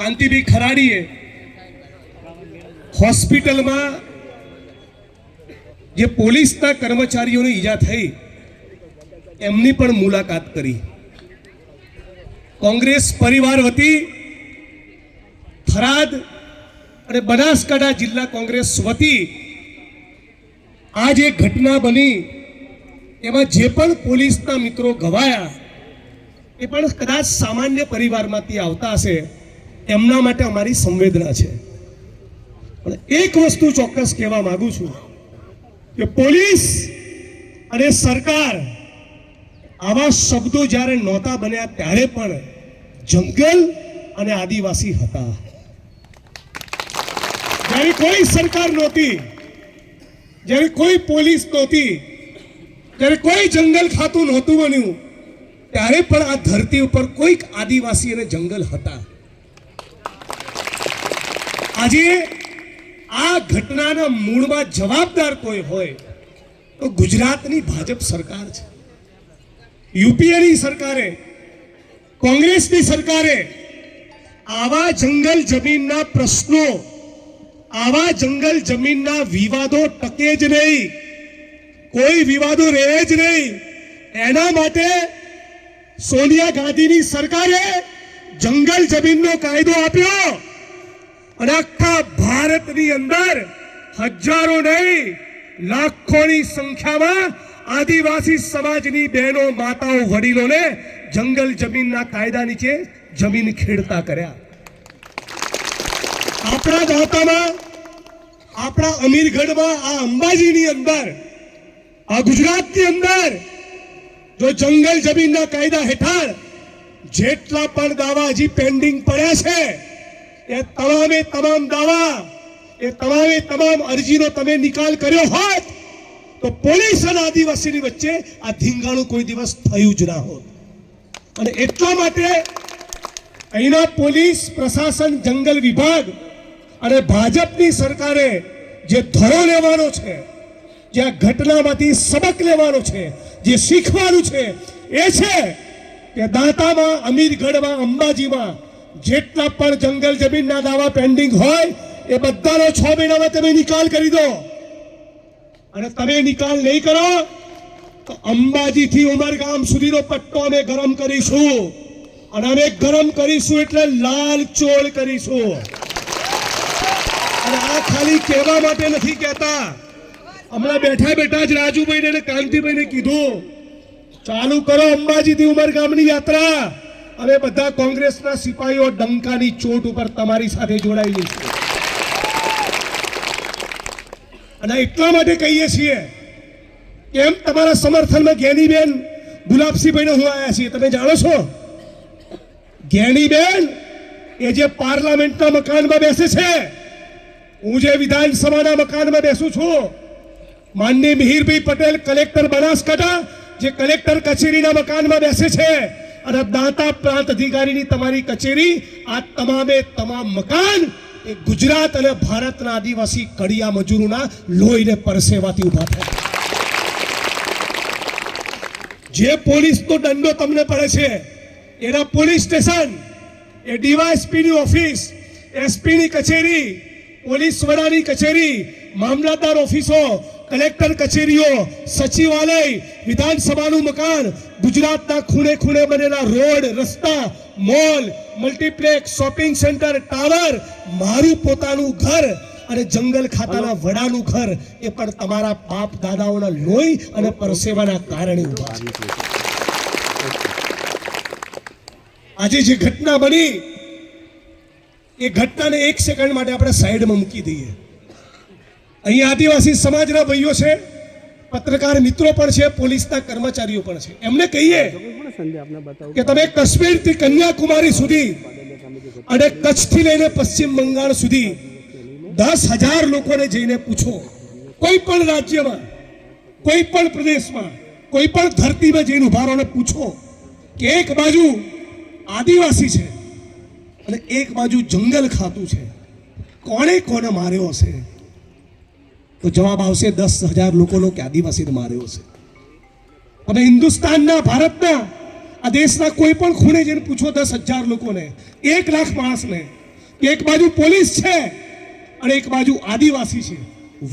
કાંતિભાઈ ખરાડીએ હોસ્પિટલમાં જે પોલીસના કર્મચારીઓને ઈજા થઈ, એમની પણ મુલાકાત કરી. કોંગ્રેસ પરિવાર વતી થરાદ અને બનાસકાંઠા જિલ્લા કોંગ્રેસ વતી આ જે ઘટના બની, એમાં જે પણ પોલીસના મિત્રો ઘવાયા એ પણ કદાચ સામાન્ય પરિવારમાંથી આવતા હશે. એમના માટે અમારી સંવેદના છે. પણ એક વસ્તુ ચોક્કસ કહેવા માંગુ છું કે પોલીસ અને સરકાર આવા શબ્દો જ્યારે નહોતા બન્યા ત્યારે પણ જંગલ અને આદિવાસી હતા. જ્યારે કોઈ સરકાર નહોતી, જ્યારે કોઈ પોલીસ નહોતી, જ્યારે કોઈ જંગલ ખાતું નહોતું બન્યું, ત્યારે પણ આ ધરતી ઉપર કોઈક આદિવાસી અને જંગલ હતા. આજે આ ઘટનાના મૂળમાં જવાબદાર કોઈ હોય તો ગુજરાતની ભાજપ સરકાર છે. યુપીએની સરકારે, કોંગ્રેસની સરકારે આવા જંગલ જમીનના પ્રશ્નો, આવા જંગલ જમીનના વિવાદો ટકે જ નહીં, કોઈ વિવાદો રહે જ નહીં. એના માટે સોનિયા ગાંધીની સરકારે જંગલ જમીનનો કાયદો આપ્યો. અને આખા ભારતની અંદર હજારો નહીં, લાખોની સંખ્યામાં આદિવાસી સમાજની બહેનો, માતાઓ, વડીલોને જંગલ જમીનના કાયદા નીચે જમીન ખેડતા કર્યા. આપણા દાતામાં, આપણા અમીરગઢમાં, આ અંબાજીની અંદર, આ ગુજરાતની અંદર, જો જંગલ જમીનના કાયદા હેઠળ જેટલા પણ દાવા હજી પેન્ડિંગ પડ્યા છે એ તમામે તમામ દાવા, એ તમામે તમામ અરજીનો તમે નિકાલ કર્યો હોત, તો પોલીસ અને આદિવાસીની વચ્ચે આ ધીંગાણું કોઈ દિવસ થયું જ ના હોત. અને એટલા માટે અહીંના પોલીસ, પ્રશાસન, જંગલ વિભાગ અને ભાજપની સરકારે જે ધરો લેવાનો છે, જે આ ઘટનામાંથી સબક લેવાનો છે, જે શીખવાનું છે, એ છે કે દાંતામાં, અમીરગઢમાં, અંબાજીમાં જેટલા પણ જંગલ જમીનના દાવા પેન્ડિંગ હોય, એ બધાનો છ મહિનામાં તમે નિકાલ કરી દો. અને તમે નિકાલ નહીં કરો, તો અંબાજીથી ઉમરગામ સુધીનો પટ્ટો અમે ગરમ કરીશું. અને અમે ગરમ કરીશું એટલે લાલ ચોળ કરીશું. અને આ ખાલી કહેવા માટે નથી કહેતા. હમણાં બેઠા બેઠા જ રાજુભાઈને અને કાંતિભાઈને કીધું, ચાલુ કરો અંબાજીથી ઉમરગામની યાત્રા. અમે બધા કોંગ્રેસના સિપાહીઓ ડંકાની ચોટ ઉપર તમારી સાથે જોડાઈ જઈશું અને એટલા માટે કહીએ છીએ કેમ તમારા સમર્થનમાં જ્ઞાનીબેન ગુલાબસિંહભાઈને હું આવ્યા છીએ. તમે જાણો છો? જ્ઞાનીબેન એ જે પાર્લામેન્ટના મકાનમાં બેસે છે, હું જે વિધાનસભાના મકાનમાં બેસું છું માનની મિહિરભાઈ પટેલ, કલેક્ટર બનાસકાંઠા, જે કલેક્ટર કચેરીના મકાનમાં બેસે છે અને દાંતા પ્રાંત અધિકારીની તમારી કચેરી, આ તમામે તમામ મકાન એ ગુજરાત અને ભારતના આદિવાસી કડિયા મજૂરોના લોહીને પરસેવાથી ઊભા થાય. જે પોલીસનો દંડો તમને પડે છે, એના પોલીસ સ્ટેશન, એ ડીવાયએસપીની ઓફિસ, એસપીની કચેરી, પોલીસ વડાની કચેરી, મામલતદાર ઓફિસો કલેક્ટર કચેરીઓ સચિવાલય વિધાનસભાનું મકાન ગુજરાતના ખૂણે ખૂણે બનેલા રોડ રસ્તા mall multiplex shopping centre tower મારું પોતાનું ઘર અને જંગલ ખાતાના વડાનું ઘર એ પણ તમારા બાપ દાદાઓના લોહી અને પરસેવાના કારણે ઊભા છે. આજે જે ઘટના બની એ ઘટનાને એક સેકન્ડ માટે આપણે સાઈડમાં મૂકી દઈએ. અહીં આદિવાસી સમાજના ભાઈઓ છે, પત્રકાર મિત્રો પણ છે, પોલીસના કર્મચારીઓ પણ છે. એમને કહીએ કે તમે કાશ્મીરથી કન્યાકુમારી સુધી અને કચ્છથી લઈને પશ્ચિમ બંગાળ સુધી દસ હજાર લોકોને જઈને પૂછો. કોઈ પણ રાજ્યમાં, કોઈ પણ પ્રદેશમાં, કોઈ પણ ધરતીમાં જઈને ઊભા રહો પૂછો કે એક બાજુ આદિવાસી છે અને એક બાજુ જંગલ ખાતું છે. કોણે કોને માર્યો હશે? તો જવાબ આવશે દસ હજાર લોકોનો કે આદિવાસીને માર્યો છે. તમે હિન્દુસ્તાનના, ભારતના, આ દેશના કોઈ પણ ખૂણે જઈને પૂછો દસ હજાર લોકોને, એક લાખ માણસને એક બાજુ પોલીસ છે અને એક બાજુ આદિવાસી છે,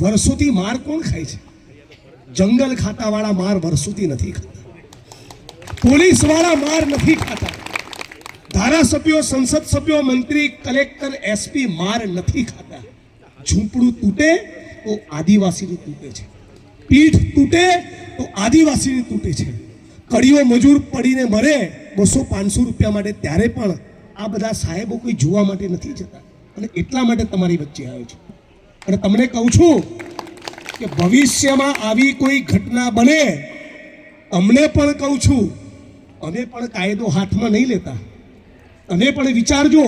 વર્ષોથી માર કોણ ખાય છે? જંગલ ખાતાવાળા માર વર્ષોથી નથી ખાતા. પોલીસવાળા માર નથી ખાતા. ધારાસભ્યો, સંસદ સભ્યો, મંત્રી, કલેક્ટર, એસપી માર નથી ખાતા. ઝૂંપડું તૂટે તો આદિવાસીનું તૂટે છે. પીઠ તૂટે તો આદિવાસીની તૂટે છે. કડીઓ મજૂર પડીને મરે બસો પાંચસો રૂપિયા માટે ત્યારે પણ આ બધા સાહેબો કોઈ જોવા માટે નથી જતા. અને એટલા માટે તમારી વચ્ચે આવે છે. અને તમને કહું છું કે ભવિષ્યમાં આવી કોઈ ઘટના બને, અમને પણ કહું છું, અમે પણ કાયદો હાથમાં નહીં લેતા. તમે પણ વિચારજો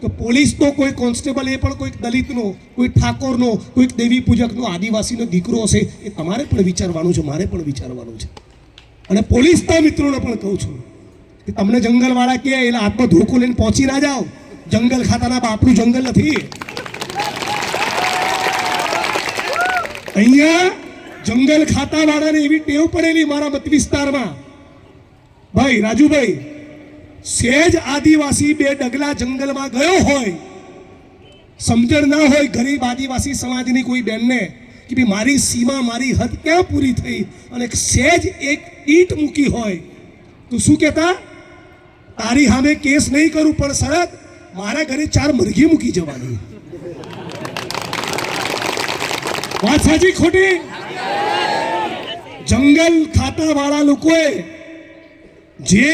કે પોલીસનો કોઈ કોન્સ્ટેબલ, એ પણ કોઈક દલિતનો, કોઈ ઠાકોરનો, કોઈક દેવી પૂજકનો, આદિવાસીનો દીકરો હશે, એ તમારે પણ વિચારવાનું છે, મારે પણ વિચારવાનું છે. અને પોલીસના મિત્રોને પણ કહું છું કે તમને જંગલવાળા કહે એટલે હાથમાં ધોકો લઈને પહોંચી ના જાઓ. જંગલ ખાતાના બાપનું જંગલ નથી. અહીંયા જંગલ ખાતાવાળાને એવી ટેવ પડેલી મારા મત વિસ્તારમાં. ભાઈ, રાજુભાઈ સેજ આદિવાસી બે ડગલા જંગલમાં ગયો હોય, સમજણ ના હોય ગરીબ આદિવાસી સમાજની કોઈ બેનને કે ભાઈ મારી સીમા, મારી હદ ક્યાં પૂરી થઈ અને સેજ એક ઈટ મૂકી હોય, તો શું કહેતા? તારી સામે કેસ નહીં કરું, પણ શરત, મારા ઘરે ચાર મરઘી મૂકી જવાની. વાત સાચી ખોટી? જંગલ ખાતા વાળા લોકોએ જે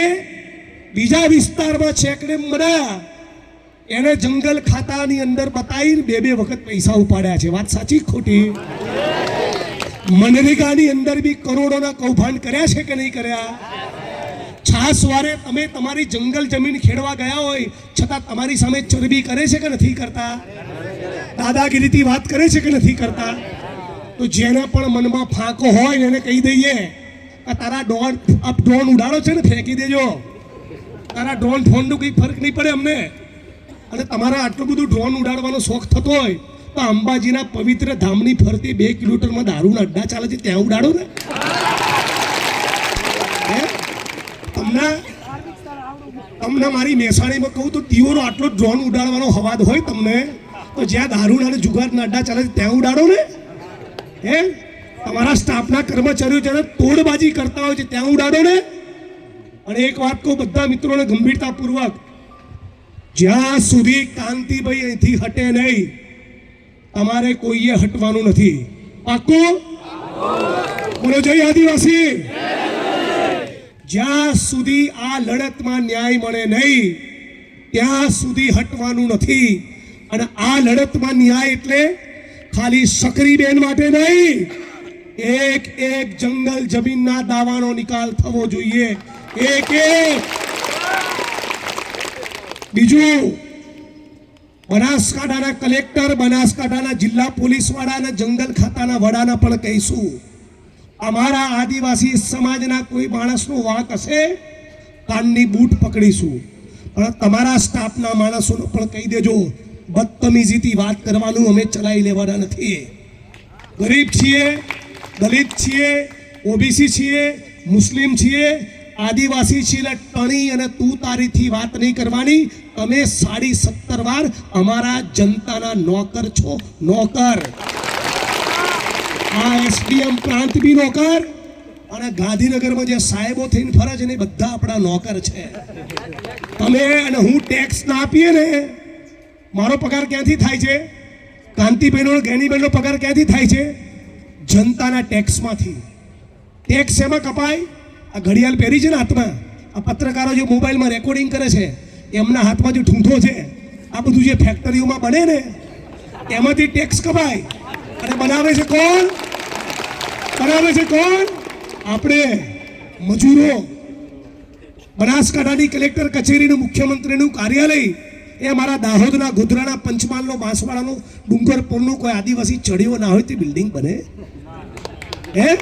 બીજા વિસ્તારમાં છેકડે મળ્યા એને જંગલ ખાતાની અંદર બતાવીને બે બે વખત પૈસા ઉપાડ્યા છે. વાત સાચી ખોટી? મનરેગાની અંદર બી કરોડોના કૌભાંડ કર્યા છે કે નહીં કર્યા? છાસવારે તમે તમારી જંગલ જમીન ખેડવા ગયા હોય, છતાં તમારી સામે ચરબી કરે છે કે નથી કરતા? દાદાગીરીથી વાત કરે છે કે નથી કરતા? તો જેને પણ મનમાં ફાંકો હોય એને કહી દઈએ. તારા ડોન અપ ડ્રોન ઉડાડો છે ને, ફેંકી દેજો. તારા ડ્રોન ફોનનું કંઈ ફરક નહીં પડે અમને. અને તમારા આટલું બધું ડ્રોન ઉડાડવાનો શોખ થતો હોય, તો અંબાજીના પવિત્ર ધામની ફરતી બે કિલોમીટરમાં દારૂના અડ્ડા ચાલે છે, ત્યાં ઉડાડો ને? તમને તમને મારી મહેસાણીમાં કહું તો તીઓનો આટલો ડ્રોન ઉડાડવાનો હવાદ હોય તમને, તો જ્યાં દારૂના અને જુગારના અડ્ડા ચાલે છે, ત્યાં ઉડાડો ને. હે? તમારા સ્ટાફના કર્મચારીઓ જ્યારે તોડબાજી કરતા હોય છે, ત્યાં ઉડાડો ને. અને એક વાત કહું, બધા મિત્રોને ગંભીરતાપૂર્વક, જ્યાં સુધી કાંતિભાઈ અહીંથી હટે નહીં, તમારે કોઈએ હટવાનું નથી. પાકું બોલો, જય આદિવાસી. જ્યાં સુધી આ લડતમાં ન્યાય મળે નહીં, ત્યાં સુધી હટવાનું નથી. અને આ લડતમાં ન્યાય એટલે ખાલી સક્રીબેન માટે નહીં, એક એક જંગલ જમીનના દાવાનો નિકાલ થવો જોઈએ. એક એક. બીજું, બનાસકાંઠાના કલેક્ટર, બનાસકાંઠાના જિલ્લા પોલીસવાળા અને જંગલ ખાતાના વડાના પણ કહીશું, અમારા આદિવાસી સમાજના કોઈ માણસનો વાંક હશે? કાનની બૂટ પકડીશું. પણ તમારા સ્ટાફના માણસોને પણ કહી દેજો, બદતમીજીથી વાત કરવાનું અમે ચલાવી લેવાના નથી. ગરીબ છીએ, દલિત છીએ, ઓબીસી છીએ, મુસ્લિમ છીએ આદિવાસી છીએ ટણી અને તું તારીથી વાત નહીં કરવાની. તમે સાડી સત્તર વાર અમારા જનતાના નોકર છો. નોકર. આ એસડીએમ પ્રાંત બી નોકર. અને ગાંધીનગરમાં જે સાહેબો થઈને ફરે છે ને બધા આપણા નોકર છે. તમે અને હું ટેક્સ ના આપીએ ને, મારો પગાર ક્યાંથી થાય છે? કાંતિબહેનો જ્ઞાનીબેનનો પગાર ક્યાંથી થાય છે? જનતાના ટેક્સમાંથી ટેક્સ એમાં કપાય? આ ઘડિયાળ પહેરી છે ને હાથમાં? આ પત્રકારો જે મોબાઈલમાં રેકોર્ડિંગ કરે છે, એમના હાથમાં જે ઠૂંઠો છે, આ બધું જે ફેક્ટરીઓમાં બને ને, એમાંથી ટેક્સ કપાય. અને બનાવે છે કોણ? બનાવે છે કોણ? આપણે મજૂરો. બનાસકાંઠાની કલેક્ટર કચેરીનું મુખ્યમંત્રીનું કાર્યાલય, એ અમારા દાહોદના ગોધરાના પંચમહાલનો બાંસવાડાનો ડુંગરપુરનું કોઈ આદિવાસી ચડ્યો ના હોય તે બિલ્ડિંગ બને. હે?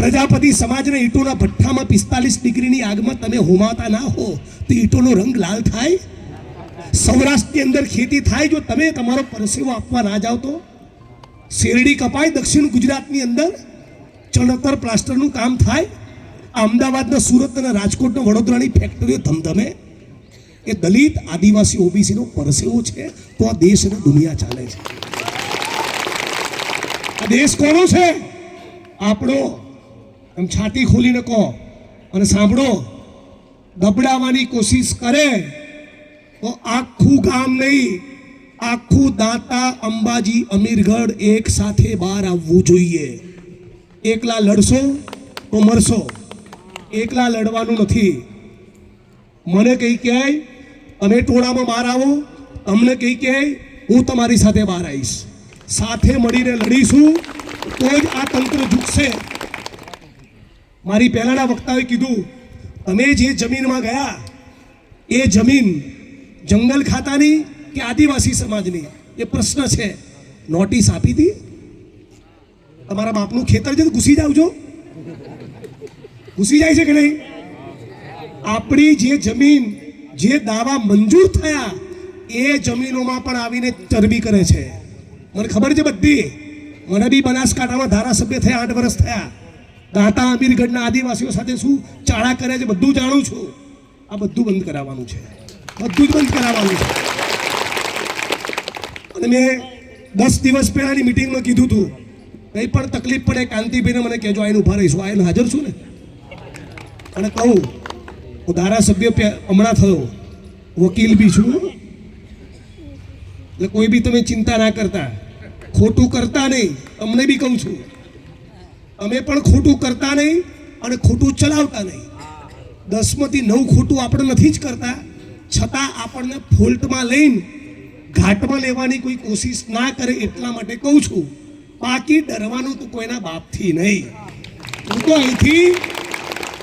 પ્રજાપતિ સમાજને ઈંટોના ભઠ્ઠામાં પિસ્તાલીસ ડિગ્રીની આગમાં તમે હોમાતા ના હો, તો ઈંટોનો રંગ લાલ થાય? સૌરાષ્ટ્રની અંદર ખેતી થાય જો તમે તમારો પરસેવો આપવા ના જાઓ તો? શેરડી કપાય દક્ષિણ ગુજરાતની અંદર? ચણતર પ્લાસ્ટરનું કામ થાય? આ અમદાવાદના સુરત અને રાજકોટના વડોદરાની ફેક્ટરીઓ ધમધમે? એ દલિત આદિવાસી ઓબીસીનો પરસેવો છે, તો આ દેશ અને દુનિયા ચાલે છે. આ દેશ કોનો છે? આપણો એમ છાતી ખોલીને કહો અને સાંભળો દબડાવવાની કોશિશ કરે તો આખું ગામ નહીં, આખું દાંતા અંબાજી અમીરગઢ એક સાથે બહાર આવવું જોઈએ. એકલા લડશો તો મરશો. એકલા લડવાનું નથી. મને કઈ કહેવાય તમે ટોળામાં બહાર આવો, તમને કઈ કહેવાય હું તમારી સાથે બહાર આવીશ. સાથે મળીને લડીશું, તો જ આ તંત્ર ઝૂકશે. મારી પહેલાના વક્તાએ કીધું, તમે જે જમીનમાં ગયા, એ જમીન જંગલ ખાતાની કે આદિવાસી સમાજની? એ પ્રશ્ન છે. નોટિસ આપી હતી તમારા બાપનું ખેતર છે તો ઘૂસી જાવ છો. ઘૂસી જાય છે કે નહીં? આપણી જે જમીન, જે દાવા મંજૂર થયા, એ જમીનોમાં પણ આવીને ચરબી કરે છે. મને ખબર છે બધી. મને બી બનાસકાંઠામાં ધારાસભ્ય થયા, આઠ વર્ષ થયા. દાંતા અમીરગઢના આદિવાસીઓ સાથે શું ચાળા કરે છે બધું જાણું છું. આ બધું બંધ કરાવવાનું છે. બધું જ બંધ કરાવવાનું છે. અને મેં દસ દિવસ પહેલાની મિટિંગમાં કીધું હતું, કંઈ પણ તકલીફ પડે કાંતિભાઈને મને કહેજો, આઈને ઊભા રહીશું. આઈને હાજર છું ને. અને કહું, હું ધારાસભ્ય હમણાં થયો. વકીલ બી છું. એટલે કોઈ બી તમે ચિંતા ના કરતા. ખોટું કરતા નહીં. તમને બી કહું છું. અમે પણ ખોટું કરતા નહીં અને ખોટું ચલાવતા નહીં. દસમાંથી નવ ખોટું આપણે નથી જ કરતા. છતાં આપણને ફોલ્ટમાં લઈને ઘાટમાં લેવાની કોઈ કોશિશ ના કરે એટલા માટે કહું છું. બાકી ડરવાનું તો કોઈના બાપથી નહીં. હું તો અહીંથી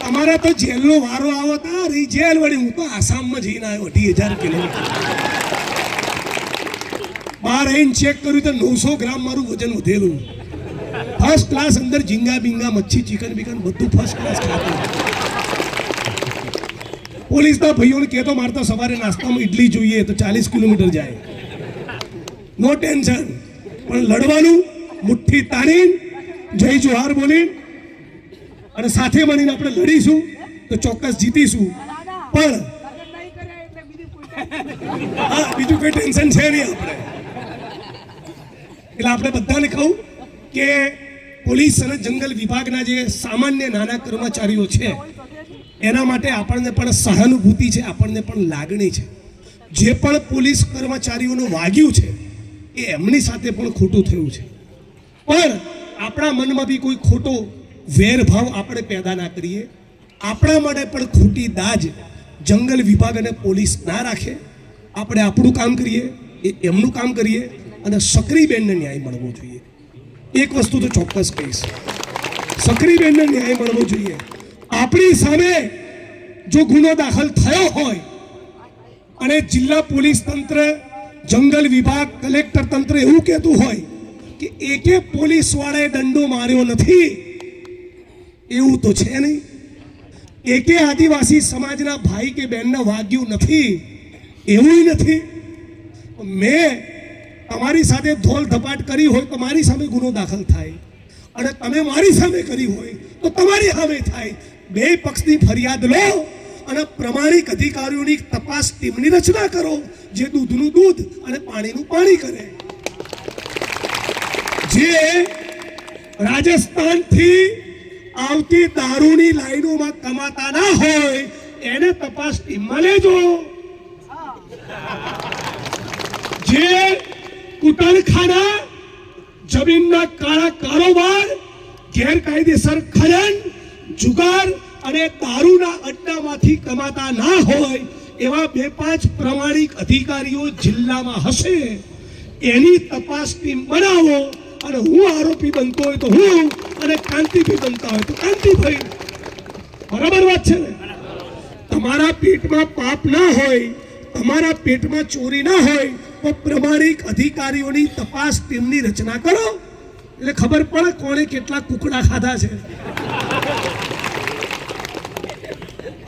અમારા તો જેલનો વારો આવો તા રહી જેલ વળી હું તો આસામમાં જઈને આવ્યો, અઢી હજાર કિલોમીટર. બહાર આવીને ચેક કર્યું તો નવસો ગ્રામ મારું વજન વધેલું. ફર્સ્ટ ક્લાસ અંદર ઝીંગા બિંગા, મચ્છી, ચિકન બિકન બધું ફર્સ્ટ ક્લાસ ખાતું પોલીસના ભાઈઓને કહેતો મારતા સવારે નાસ્તામાં ઇડલી જોઈએ, તો ચાલીસ કિલોમીટર જાય. નો ટેન્શન પણ લડવાનું, મુઠ્ઠી તાણીને, જય જોહાર બોલીને, અને સાથે મળીને આપણે લડીશું, તો ચોક્કસ જીતીશું. પણ હા, બીજું કોઈ ટેન્શન છે નહીં આપણે. એટલે આપણે બધાને કહું કે પોલીસ અને જંગલ વિભાગના જે સામાન્ય નાના કર્મચારીઓ છે, એના માટે આપણને પણ સહાનુભૂતિ છે, આપણને પણ લાગણી છે. જે પણ પોલીસ કર્મચારીઓનું વાગ્યું છે, એ એમની સાથે પણ ખોટું થયું છે. પણ આપણા મનમાં બી કોઈ ખોટો વેરભાવ આપણે પેદા ના કરીએ. આપણા માટે પણ ખોટી દાજ જંગલ વિભાગ અને પોલીસ ના રાખે. આપણે આપણું કામ કરીએ, એ એમનું કામ કરીએ અને સક્રિય બેનને ન્યાય મળવો જોઈએ. એક વસ્તુ તો ચોક્કસ કહીશ. સક્રીબેનને ન્યાય મળવો જોઈએ. આપણી સામે જો ગુનો દાખલ થયો હોય અને જિલ્લા પોલીસ તંત્ર, જંગલ વિભાગ, કલેક્ટર તંત્ર એવું કહેતું હોય કે એકે પોલીસ વાળાએ દંડો માર્યો નથી, એવું તો છે નહીં. એકે આદિવાસી સમાજના ભાઈ કે બહેનને વાગ્યું નથી, એવું નથી. મેં તમારી સાથે ધોલ ધપાટ કરી હોય તો મારી સામે ગુનો દાખલ થાય. અને તમે મારી સામે કરી હોય તો તમારી સામે થાય. બે પક્ષની ફરિયાદ લો અને પ્રમાણિક અધિકારીઓની તપાસ ટીમની રચના કરો જે દૂધનું દૂધ અને પાણીનું પાણી કરે. જે રાજસ્થાનથી આવતી દારૂની લાઈનોમાં કમાતા ના હોય એને તપાસ ટીમમાં લેજો. જે કુટરખાના જમીનના કાળા કારોબાર, ગેરકાયદેસર ખનન, જુગાર અને દારૂના અડ્ડામાંથી કમાતા ના હોય એવા બે પાંચ પ્રમાણિક અધિકારીઓ જિલ્લામાં હશે. એની તપાસ ટીમ બનાવો અને હું આરોપી બનતો હોય તો હું અને કાંતિભાઈ બનતા હોય તો કાંતિભાઈ બરાબર વાત છે ને? તમારા પેટમાં પાપ ના હોય તમારા પેટમાં ચોરી ના હોય તો પ્રમાણિક અધિકારીઓની તપાસ ટીમની રચના કરો. એટલે ખબર પડે કોણે કેટલા કુકડા ખાધા છે.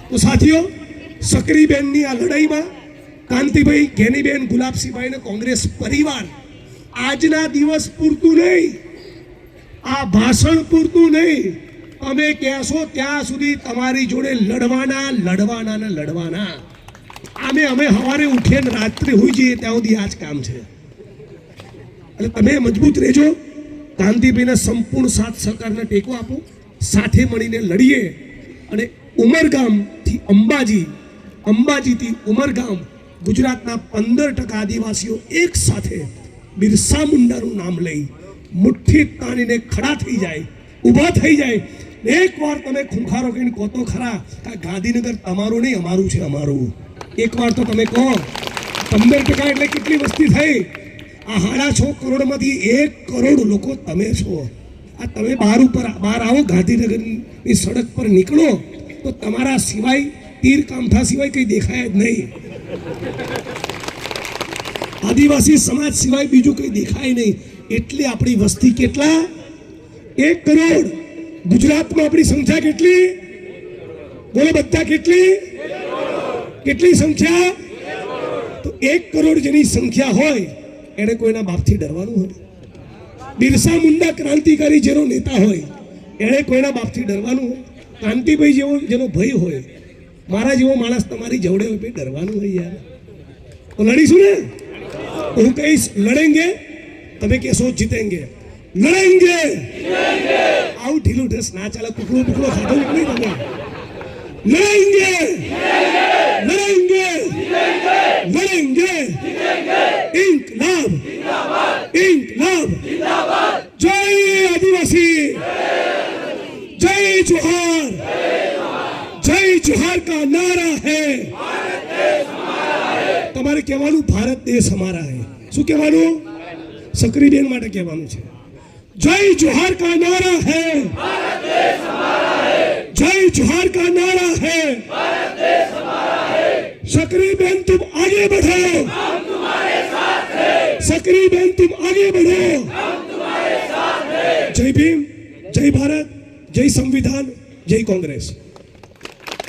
તો સાથીઓ, સકરીબેનની આ લડાઈમાં કાંતિભાઈ ઘેનીબેન ગુલાબસિંહભાઈ અને કોંગ્રેસ પરિવાર આજના દિવસ પૂરતું નહીં, આ ભાષણ પૂરતું નહીં. તમે કહેશો ત્યાં સુધી તમારી જોડે લડવાના લડવાના ને લડવાના. આમે અમે સવારે ઉઠીએ ને રાત્રે હોઈ જઈએ ત્યાં સુધી આ જ કામ છે. એટલે તમે મજબૂત રહેજો. ગાંધીભાઈના સંપૂર્ણ સાથ સહકારને ટેકો આપો. સાથે મળીને લડીએ. અને ઉમરગામથી અંબાજી, અંબાજીથી ઉમરગામ, ગુજરાતના પંદર ટકા આદિવાસીઓ એક સાથે બિરસા મુંડાનું નામ લઈ મુઠ્ઠી તાણીને ખડા થઈ જાય, ઊભા થઈ જાય. એકવાર તમે ખૂંખારો કહીને કહો તો ખરા ગાંધીનગર તમારું નહીં, અમારું છે અમારું. એકવાર તો તમે કહો, પંદર ટકા એટલે કેટલી વસ્તી થઈ? આ સાડા છ કરોડમાંથી એક કરોડ લોકો તમે છો. આ તમે બહાર ઉપર, બહાર આવો, ગાંધીનગરની સડક પર નીકળો, તો તમારા સિવાય તીર કામઠા સિવાય કંઈ દેખાય જ નહીં. આદિવાસી સમાજ સિવાય બીજું કંઈ દેખાય નહીં. એટલી આપણી વસ્તી કેટલા? એક કરોડ. ગુજરાતમાં આપણી સંખ્યા કેટલી? બોલો, બધા કેટલી? કેટલી સંખ્યા? તો એક કરોડ જેની સંખ્યા હોય એને કોઈના બાપથી ડરવાનું હોય. બિરસા મુંડા ક્રાંતિકારી જેનો નેતા હોય એણે કોઈના બાપથી ડરવાનું હોય. કાંતિભાઈ જેવો જેનો ભય હોય મારા જેવો માણસ તમારી જવડે હોય ભાઈ ડરવાનું હોય યાર. તો લડીશું ને? હું કહીશ લડેંગે તમે કહેશો જીતેંગે. લડેંગે! આવું ઢીલું ઢસ ના ચાલે કુકડું ટુકડો ખાધો નહીં તમે. લડેંગે લડેંગે લડેંગે ઇન્કલાબ ઇન્કલાબ જય આદિવાસી જય જોહાર જય જોહાર કા નારા है તમારે કહેવાનું ભારત દેશ અમારા હે. શું કહેવાનું? સક્રીબેન માટે કહેવાનું છે. જય જોહાર કા નારા હે. जय जोहार का नारा है, है। बहन तुम आगे बढ़ो। सक्री बहन तुम आगे बढ़ो। जय भीम जय भारत जय संविधान जय कांग्रेस।